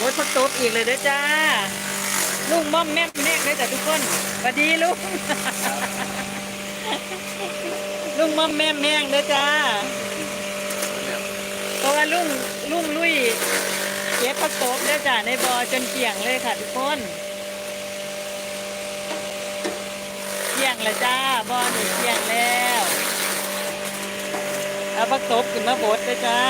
รถพักตบอีกเลยเด้อจ้า ลุงม่อมแม่มแม่เลยจ้ะทุกคนสวัสดีลุง ลุงม่อมแม่มแม่งเด้อจ้า เพราะว่าลุงลุงลุยเก็บพักตบเด้อจ้าในบ่อจนเกี่ยงเลยค่ะทุกคนเกี่ยงแล้วจ้าบ่อนี่เกี่ยงแล้วเอาพักตบขึ้นมาบดเด้อจ้า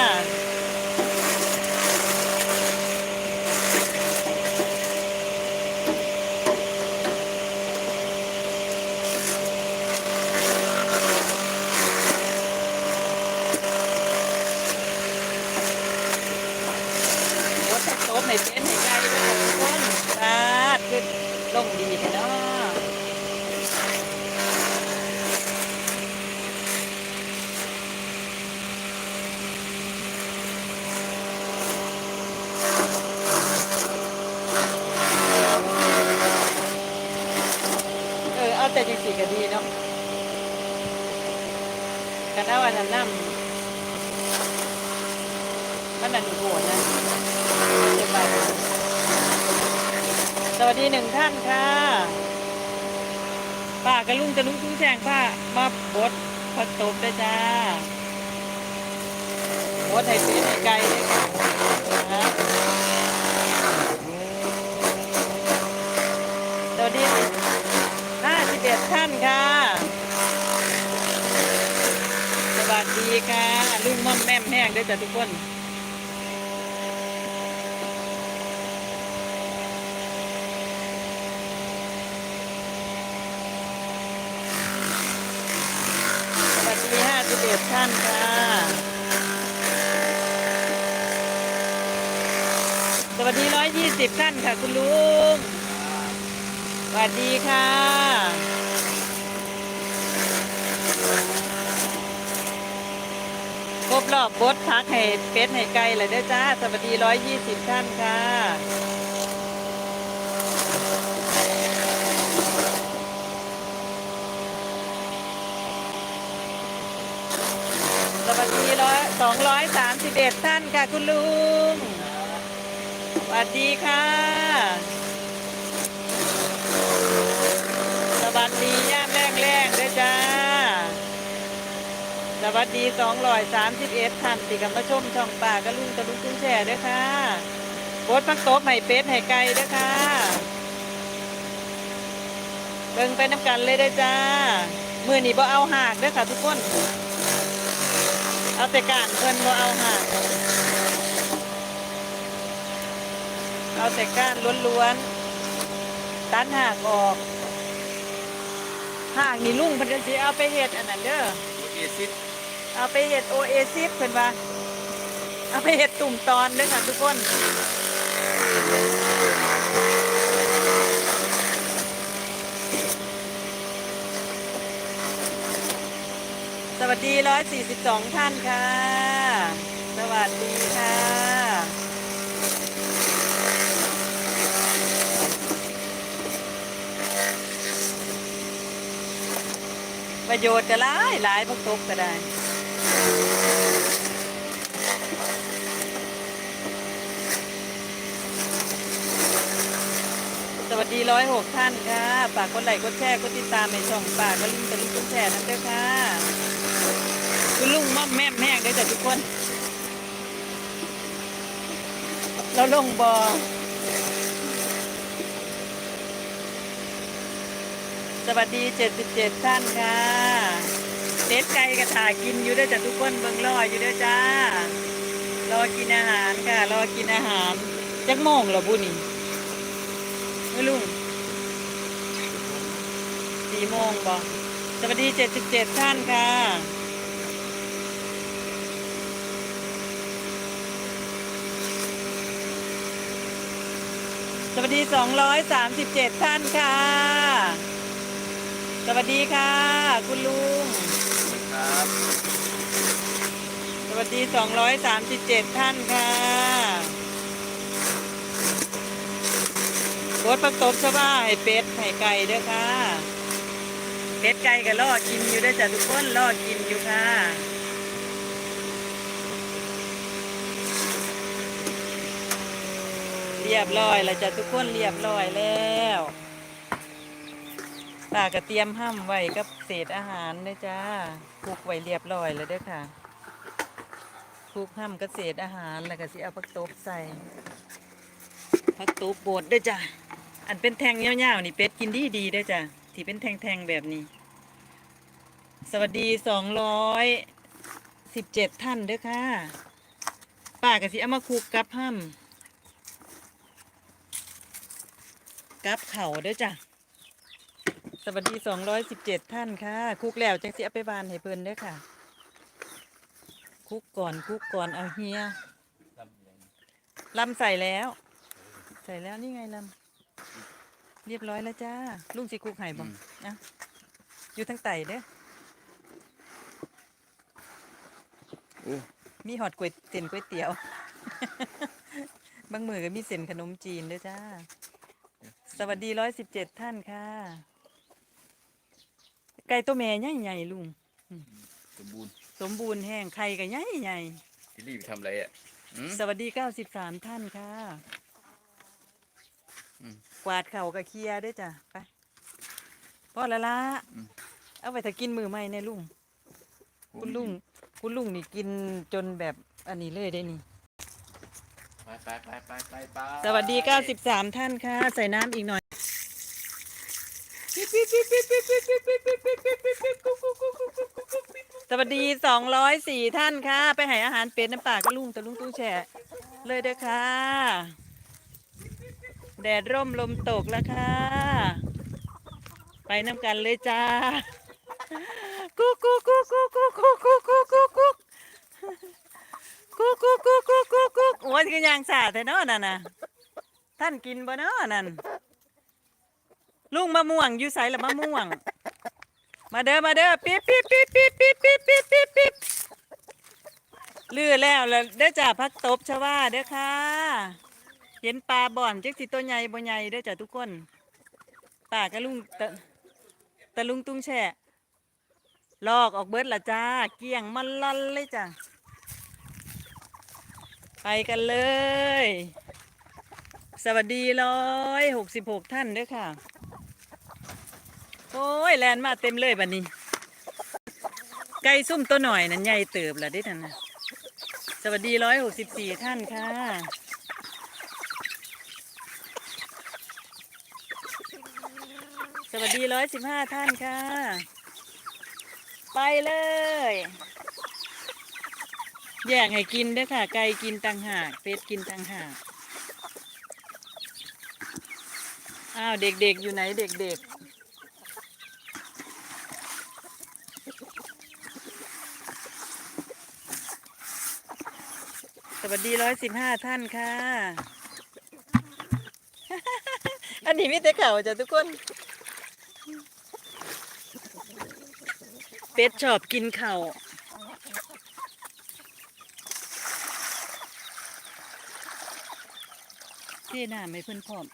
รถโต๊ะในเต็นท์ให้ไกลด้วยทุกคนสาดคือลงดีแท้เนาะเออเอาแต่จริงๆก็ดีเนาะกันเอาอันนั้นน้ำมันนั่นโหดนะ สวัสดีหนึ่งท่านค่ะป้ากระลุงจะลุงซุ้งแจงผ้ามาบดพัดตบได้จ้าบดให้เป็นให้ไกลเลยค่ะนะสวัสดีห้าสิบเอ็ดท่านค่ะ สวัสดีค่ะลุงม่อมแม่มแห้งด้วยจ้ะทุกคน สวัสดีห้า สิบเอ็ดท่านค่ะ สวัสดีร้อยยี่สิบท่านค่ะ คุณลุง สวัสดีค่ะ ครบรอบบดพักให้เป็ดให้ไก่เลยเด้อจ้า สวัสดีร้อยยี่สิบท่านค่ะ 231 ท่านค่ะคุณลุงสวัสดีค่ะ สวัสดีย่ามแรงแรงด้วยจ้า สวัสดี231 ท่านติกับมาชมช่องป่ากระลุงกระลุงกุ้งแช่ด้วยค่ะโบสพักโต๊ะใหม่เป็ดไห่ไก่ด้วยค่ะเบิ่งไปน้ำกันเลยด้วยจ้า มือหนีบ่เอาหากด้วยค่ะทุกคน เอาแต่การเพิ่นบ่เอาหากเอาแต่ก้านล้วนๆตัดหากออกหากนี่ลุงเพิ่นจะสิเอาไปเฮ็ดอันนั้นเด้อเอซิสเอาไปเฮ็ดโอเอซิสเพิ่นว่า เอาไปเฮ็ดตุ่มตอนเด้อค่ะทุกคน สวัสดี142ท่านค่ะ สวัสดีค่ะ ประโยชน์จะหลายหลายพวกตกก็ได้สวัสดีร้อยหกท่านค่ะฝากกดไลค์กดแชร์กดติดตามในช่องฝากก็ลิงก์กับลิงก์กดแชร์นั่นด้วยค่ะ คุณลุงม่อมแม่แห้งได้จ้ะทุกคน เราลงบอสวัสดีเจ็ดสิบเจ็ดท่านค่ะเด็ดไก่กระถากินอยู่ได้จ้ะทุกคนเบิ่งรออยู่ด้วยจ้า รอกินอาหารค่ะ รอกินอาหาร จักโมงเหรอบุนี่ไม่ลุงสี่โมงบอกสวัสดีเจ็ดสิบเจ็ดท่านค่ะ วัสดีสองร้อยสามสิบเจ็ดท่านค่ะ สวัสดีค่ะ คุณลุงครับสวัสดีสองร้อยสามสิบเจ็ดท่านค่ะรถประกบชว่าให้เป็ดให้ไก่เด้อค่ะ เป็ดไก่ก็ล่อกินอยู่เด้อจ้ะทุกคนล่อกินอยู่ค่ะ เรียบร้อยแล้วจ้ะทุกคนเรียบร้อยแล้วป้าก็เตรียมห้ำไว้กับเศษอาหารเด้อจ้าคลุกไว้เรียบร้อยแล้วเด้อค่ะคลุกห้ำกับเศษอาหารแล้วก็สิเอาผักตบใส่ผักตบบดเด้อจ้ะอันเป็นแทงเงี้ยวๆนี่เป็ดกินดีดีๆด้อจ้ะที่เป็นแทงๆแบบนี้ สวัสดีสองร้อยสิบเจ็ดท่านเด้อค่ะป้าก็สิเอามาคลุกกับห้ำ กับเข่าเด้อจ้ะ สวัสดีสองร้อยสิบเจ็ดท่านค่ะคลุกแล้วจังสิเอาไปบานให้เพิ่นเด้อค่ะคลุกก่อนคลุกก่อนเอาเฮียลำใส่แล้ว ใส่แล้วนี่ไงลำเรียบร้อยแล้วจ้าลุงสิคลุกไห้บ่นะอยู่ทั้งไตเด้อโอ้มีหอดก๋วยเส้นก๋วยเตี๋ยว บางมือก็มีเส้นขนมจีนด้วยจ้า สวัสดีร้อยสิบเจ็ดท่านค่ะ ไก่ตัวแม่ใหญ่ใหญ่ๆลุง สมบูรณ์สมบูรณ์แห้งไข่ก็ใหญ่ใหญ่ที่รีบไปทำอะไรอะอืม สวัสดีเก้าสิบสามท่านค่ะอืมกวาดเข่ากับเคลียร์ด้วยจ้ะไปพอและละอืม เอาไปถ้ากินมือใหม่เนี่ยลุง คุณลุง คุณลุงนี่กินจนแบบอันนี้เลยได้นี่ ไปไปไปไปไปสวัสดี 93 ท่านค่ะ ใส่น้ำอีกหน่อย สวัสดี 204 ท่านค่ะ ไปห้อาหารเป็ดน้ำปลาก็ลุงตะลุงตู้แช่เลยเด้อค่ะ แดดร่มลมตกแล้วค่ะ ไปน้ำกันเลยจ้ากุ๊กกุ๊กกุ๊กกุ๊กกุ๊กกุ๊กกุ๊กกุ๊ก กุ๊กกุ๊กกุ๊กกุ๊กกุ๊กกุ๊กโอ้ยคือยางสาแต่เนาะนั่นน่ะท่านกินบ่เนาะนั่นลุงมะม่วงอยู่ไสละมะม่วง มาเด้อมาเด้อปิ๊บปิ๊บปิ๊บปิ๊บปิ๊บปิ๊บปิ๊บปิ๊บปิ๊บลือแล้วแล้วเด้อจ้าพักตบชาวาเด้อค่ะ เห็นปลาบ่อนจักสิตัวใหญ่บ่ใหญ่เด้อจ้าทุกคนป้ากับลุงตะตะลุงตุ้งแช่ลอกออกเบิดละจ้า เกี้ยงมันลันเลยจ้า ไปกันเลย สวัสดีร้อยหกสิบหกท่านด้วยค่ะ โอ้ยแลนมาเต็มเลยบัดนนี้ ไก่ซุ่มตัวหน่อยนั้นใหญ่เติบละได้ทันนะสวัสดีร้อยหกสิบสี่ท่านค่ะสวัสดีร้อยสิบห้าท่านค่ะ ไปเลย แยกให้กินด้วยค่ะ ไก่กินต่างหากเป็ดกินต่างหากอ้าวเด็กๆอยู่ไหนเด็กๆ สวัสดีร้อยสิบห้าท่านค่ะ อันนี้มีแต่เข่าจ้ะทุกคนเป็ดชอบกินเข่า วเท่หน้าไม่เพิ่นพร้อม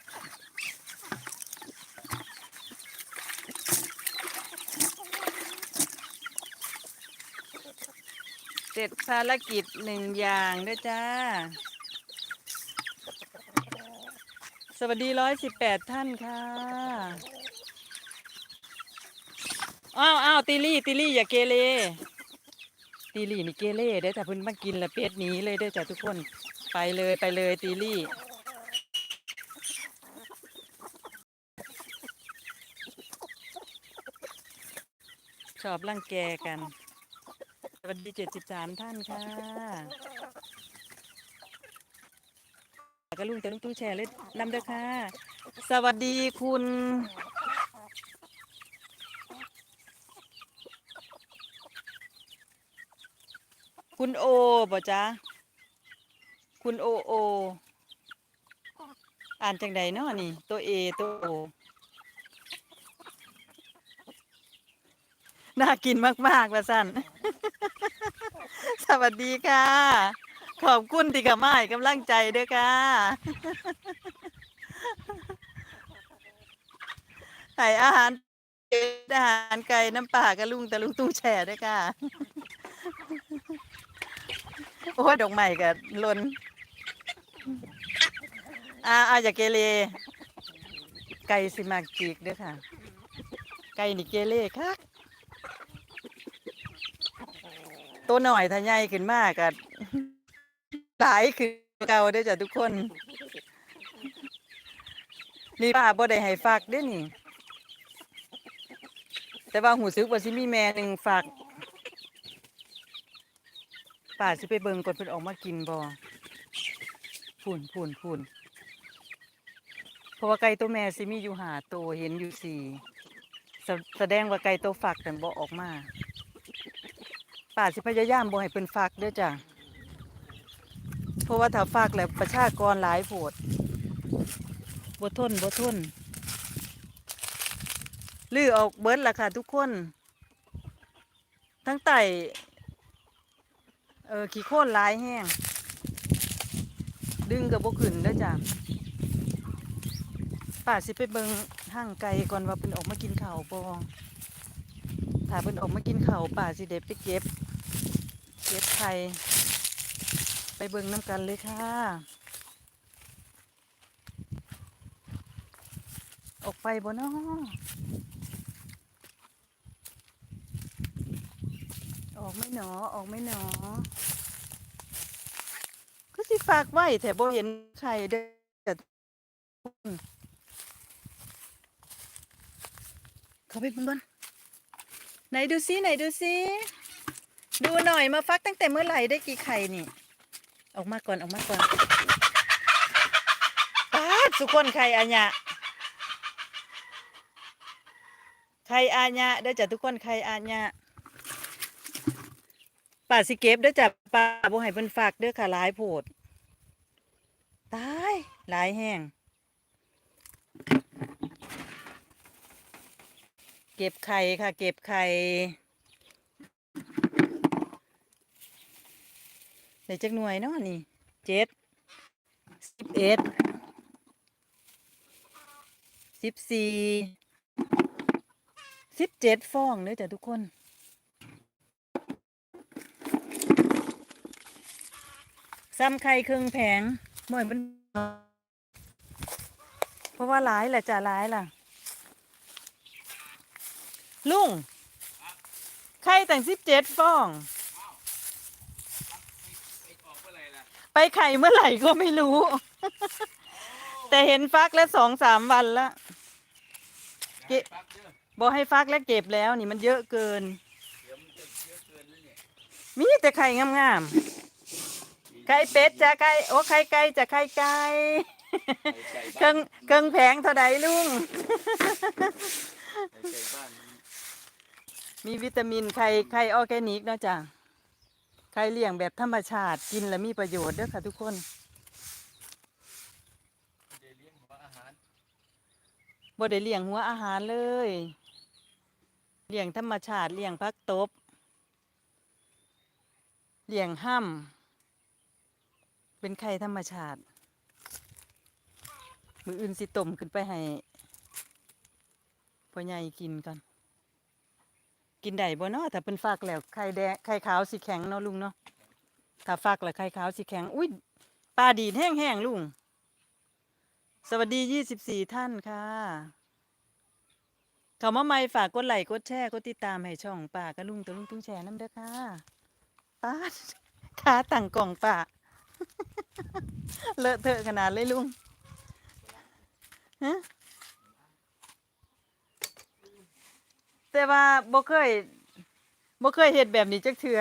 เสร็จภารกิจหนึ่งอย่างด้วยจ้า สวัสดีร้อยสิบแปดท่านค่ะ อ้าวอ้าวตีลี่ตีลี่อย่าเกเรตีลี่นี่เกเรเด้แต่เพิ่นมากินละเป็ดหนีเลยเด้อจ้ะทุกคนไปเลยไปเลยตีลี่ ชอบร่างแกกัน สวัสดีเจ็ดสิบสามท่านค่ะก็ลุงแต่ลุงตู้แชร์เลยนำเด้อค่ะ สวัสดีคุณ คุณโอบ่จ๊ะ คุณโอโอ อ่านจังใดเนาะนี่ ตัวเอตัวโอ น่ากินมากๆละสั้นสวัสดีค่ะ ขอบคุณที่กับมาให้กำลังใจด้วยค่ะให้อาหารอาหารไก่น้ำปลากระลุงตะลุงตู้แช่ด้วยค่ะ โอ้ยดอกใหม่กับลนอ่าอ่าอย่าเกเรไก่สิมากจีกเด้อค่ะ ไก่นี่เกเรค่ะ ตัวหน่อยถ้าใหญ่ขึ้นมากก็หลายคือเก่าเด้อจ้ะทุกคน นี่ป้าบ่ได้ให้ฝากเด้อนี่ แต่ว่าหูซึกว่าสิมีแม่หนึ่งฝากป้าสิไปเบิ่งก่อนเพิ่นออกมากินบ่พูนพูนพูนเพราะว่าไก่ตัวแม่สิมีอยู่หาตัวเห็นอยู่สี่แสแสดงว่าไก่ตัวฝักแต่บ่ออกมา ป้าสิพยายามบ่ให้เพิ่นฝักเด้อจ้ะเพราะว่าถ้าฝักแล้วประชากรหลายโพดบ่ทนบ่ทนลือออกเบิดล่ะค่ะทุกคน ทั้งไต่เออขี้โค่นลายแห้ง ดึงกับบขึ้นเด้อจ้ะป้าสิไปเบิงห้างไก่ก่อนว่าเพิ่นออกมากินข้าวบ่ถ้าเพิ่นออกมากินข้าวป้าสิเด็ดไปเก็บ ก็บไข่ไปเบิงน้ำกันเลยค่ะ ออกไปบ่เนาะออกไม่หนอ ออกไม่หนอ ก็สิฝากไว้แต่บ่เห็นใครเด้อเขาไปเบิ่งก่อนไหนดูซิไหนดูซิ ดูหน่อยมาฟักตั้งแต่เมื่อไหร่ได้กี่ไข่นี่ ออกมาก่อนออกมาก่อนป้าสุกคนไข่อาญะไข่อาญะเด้จ้ะทุกคนไข่อาญะป่าสิเก็บเด้จ้ะป่าบ่ให้เพิ่นฝากเด้อค่ะหลายโพดตายหลายแห้งเก็บไข่ค่ะ เก็บไข่ ได้จักหน่วยเนาะนี่เจ็ดสิบเอ็ดสิบสี่สิบเจ็ดฟองเด้อจ้ะทุกคนซ้ำไข่ครึ่งแผงหม่อยมันเพราะว่าหลายแหละจ้ะหลายล่ะ ลุงไข่แต่งสิบเจ็ดฟอง ไปไข่เมื่อไหร่ก็ไม่รู้ แต่เห็นฟักแล้วสองสามวันละเก็บบอกให้ฟักแล้วเก็บแล้วนี่มันเยอะเกิน มีแต่ไข่งามๆไข่เป็ดจะไข่โอ้ไข่ไก่จะไข่ไก่เครื่องเครื่องแผงเท่าใดลุงมีวิตามินไข่ไข่ออร์แกนิกเนาะจ้ะ ไข่เลี้ยงแบบธรรมชาติกินแล้วมีประโยชน์เด้อค่ะทุกคนบ่ได้เลี้ยงหัวอาหารเลย เลี้ยงธรรมชาติเลี้ยงพักตบ เลี้ยงห้ำเป็นไข่ธรรมชาติ มืออื่นสิต้มขึ้นไปให้พ่อใหญ่กินก่อน กินได้บ่เนาะถ้าเป็นฝากแล้วไข่แดงไข่ขาวสีแข็งเนาะลุงเนาะถ้าฝากแล้วไข่ขาวสีแข็งอุ้ยปลาดีดแห้งๆลุง สวัสดียี่สิบสี่ท่านค่ะเขามาใหม่ฝากกดไลค์กดแชร์กดติดตามให้ช่องป่ากับลุงตัวลุงตุ้งแชร์น้ำเด้อค่ะป้าขาตั้งกล่องป่าเลอะเทอะขนาดเลยลุงฮะ แต่ว่าบ่เคยบ่เคยเฮ็ดแบบนี้จักเทื่อ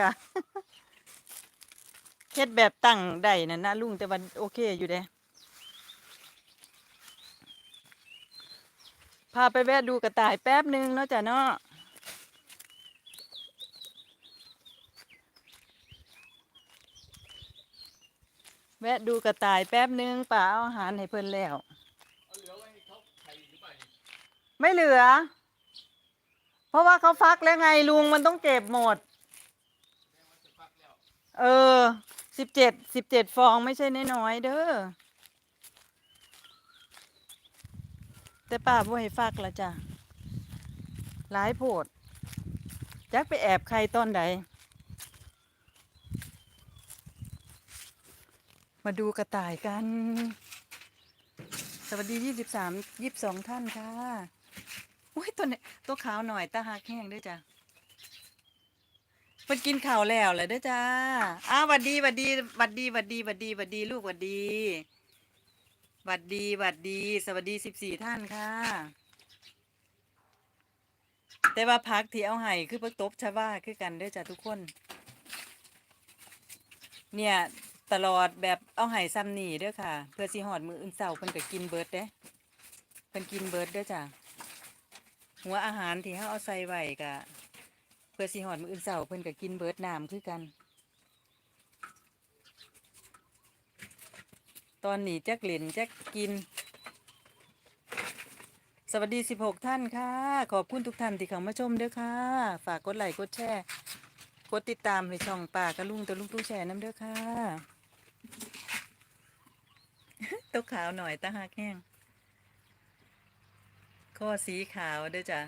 เฮ็ดแบบตั้งได้นั่นะลุงแต่ว่าโอเคอยู่เด้พาไปแวะดูกระต่ายแป๊บหนึ่งเนาะจ้ะเนาะแวะดูกระต่ายแป๊บหนึ่งป่าเอาอาหารให้เพิ่นแล้วไม่เหลือ เพราะว่าเขาฟักแล้วไงลุงมันต้องเก็บหมด เออสิบเจ็ดสิบเจ็ดฟองไม่ใช่น้อยๆเด้อแต่ป้าบ่ให้ฟักละจ้ะหลายโพดจักไปแอบใครตอนใดมาดูกระต่ายกัน สวัสดียี่สิบสามยี่สิบสองท่านค่ะ อุ้ยตัวนี้ตัวขาวหน่อยตาหักแห้งด้วยจ้ะเพิ่นกินข้าวแล้วเลยด้อจ้าอ้าวหวัดดีหวัดดีหวัดดีหวัดดีหวัดดีหวัดดีลูกหวัดดีหวัดดีหวัดดี สวัสดีสิบสี่ท่านค่ะ แต่ว่าพักที่เอาให้คือพักตบชาวบ้าคือกันด้อจ้ะทุกคน เนี่ยตลอดแบบเอาไห้ซ้ำหนีด้อค่ะ เพื่อสิหอดมืออื่นเสาร์เพิ่นก็กินเบิร์ดเด้เพิ่นกินเบิร์ดด้อจ้ะ หัวอาหารที่เฮาเอาใส่ไว้ก็เพื่อสิหอดมืออื่นเสาร์เพิ่นก็กินเบิร์ดน้ำคือกัน ตอนนี้จักเหล่นจักกิน สวัสดี 16 ท่านค่ะ ขอบคุณทุกท่านที่เข้ามาชมเด้อค่ะ ฝากกดไลค์กดแชร์กดติดตามในช่องป่ากระลุงตะลุงตู้แชร์น้ำเด้อค่ะตกขาวหน่อยตาหักแห้ง ข้อสีขาวด้อจ้ะ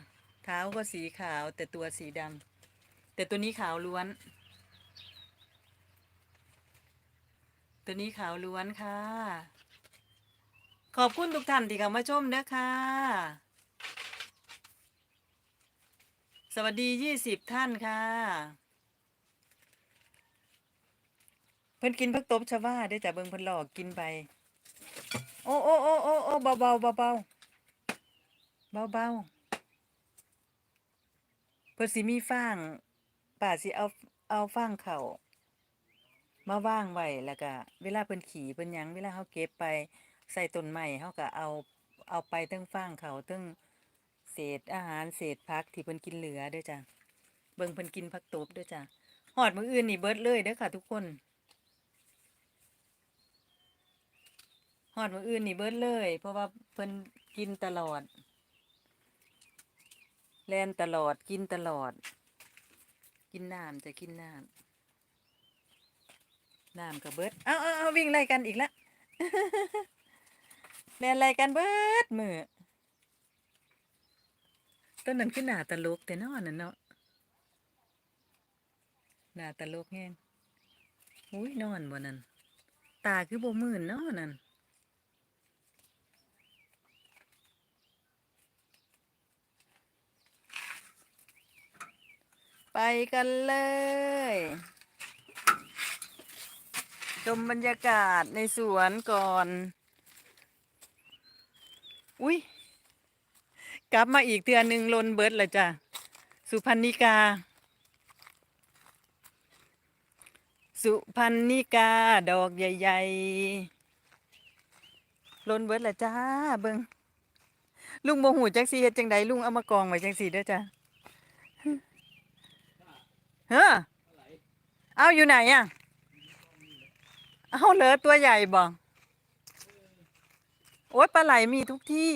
เท้าก็สีขาวแต่ตัวสีดำแต่ตัวนี้ขาวล้วน ตัวนี้ขาวล้วนค่ะ ขอบคุณทุกท่านที่เข้ามาชมเด้อค่ะสวัสดียี่สิบท่านค่ะ เพิ่นกินพักตบชาวาได้จ้ะเบิงเพิ่นหลอกกินไป โอ้โอ้โอ้โอ้โอ้เบาเบาเบาเบา เบาเบาเพิ่นสิมีฟางป่าสิเอาเอาฟางเขามาว่างไว้แล้วก็เวลาเพิ่นขี่เพิ่นหยังเวลาเฮาเก็บไปใส่ต้นไม้เฮาก็เอาเอาไปเทั้งฟางเขาเทั้งเศษอาหารเศษผักที่เพิ่นกินเหลือด้อจ้ะเบิ่งเพิ่นกินผักตบด้อจ้ะฮอดมืออื่นนี่เบิดเลยเด้อค่ะ ทุกคนฮอดมืออื่นนี่เบิดเลย เพราะว่าเพิ่นกินตลอด แล่นตลอดกินตลอด กินน้ำจะกินน้ำน้ำก็เบิดเอาเอาเอาวิ่งไล่กันอีกละแล่นไล่กันเบิร์ดมือต้นนั้นคือหน้าตลกแต่นอนน่ะเนาะหน้าตลกแฮงอุ้ยนอนบ่นั่นตาคือบ่มื่นเนาะนั่น ไปกันเลย ชมบรรยากาศในสวนก่อน อุ้ยกลับมาอีกเทือนหนึ่งลนเบิร์ดเลยจ้ะ สุพรรณิกา สุพรรณิกาดอกใหญ่ๆลนเบิร์ดละจ้าเบิงลุงโมหูจักสีเฮ็ดจังใดลุงเอามากองไว้จังสีเด้อจ้ะ เฮ้อเอาอยู่ไหนอะ เอาเหลือตัวใหญ่บ่โอ๊ยปลาไหลมีทุกที่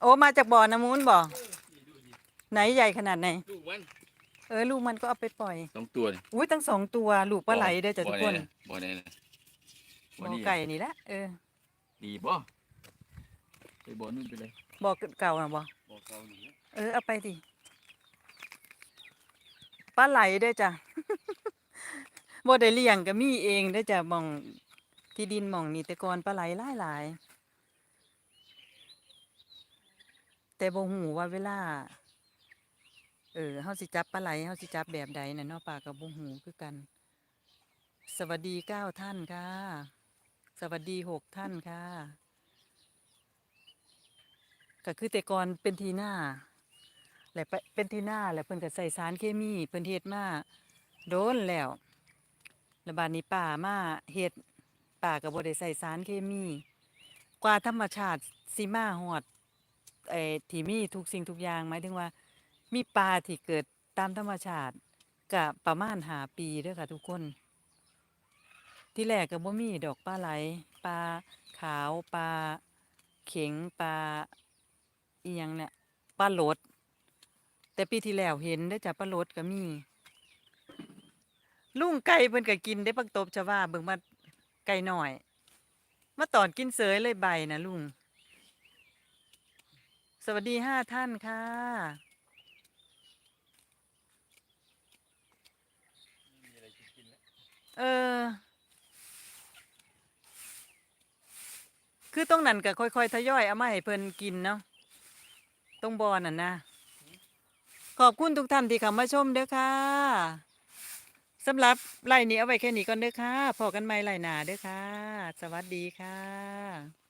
โอ้มาจากบ่อน้ำมูนบ่ไหนใหญ่ขนาดไหน ลูกมัน เออ ลูกมันก็เอาไปปล่อย สองตัวนี่อุ้ยตั้งสองตัวลูกปลาไหลเด้อจ้ะทุกคนบ่อไหนนะบ่บ่ออนี่ไก่นี่แหละเออดีบ่ไปบ่อนู่นไปเลยบ่อเก่าน่ะบ่บ่อเก่าหนึ่งนะเออเอาไปดิ ปลาไหลเด้จ้ะบ่ได้เลี้ยงก็มีเองเด้จ้ะมองที่ดินมองนี่แต่ก่อนปลาไหลหลายหลายแต่บ่ฮู้ว่าเวลา เออเฮาสิจับปลาไหลเฮาสิจับแบบใดน่ะเนาะป้าก็บ่ฮู้คือกัน สวัสดีเก้าท่านค่ะ สวัสดีหกท่านค่ะก็คือแต่ก่อนเป็นทีหน้า แหละเป็นที่หน้าแหละเพิ่นก็ใส่สารเคมีเพิ่นเฮ็ดมาโดนแล้วแล้วบาดนี้ป่ามาเฮ็ดป่าก็บ่ได้ใส่สารเคมี กว่าธรรมชาติสิมาฮอดไอ้ที่มีทุกสิ่งทุกอย่างหมายถึงว่า มีปลาที่เกิดตามธรรมชาติก็ประมาณหาปีเด้อค่ะทุกคน ที่แรกก็บ่มีดอกปลาไหลปลาขาวปลาเข็งปลาอีหยังเนี่ยปลาโหลด แต่ปีที่แล้วเห็นได้จ้ะปลาโลดก็มี ลุงไก่เพิ่นก็กินได้ปักตบจะว่าเบิ่งมาไก่หน่อยมาตอนกินเสยเลยใบนะลุง สวัสดีห้าท่านค่ะ เออ คือตรงนั้นก็ค่อยๆทยอยเอามาให้เพิ่นกินเนาะตรงบอน่ะนะ ขอบคุณทุกท่านที่เข้ามาชมเด้อค่ะสำหรับไล่นี้เอาไว้แค่นี้ก่อนเด้อค่ะพอกันใหม่ไล่หนาเด้อค่ะ สวัสดีค่ะ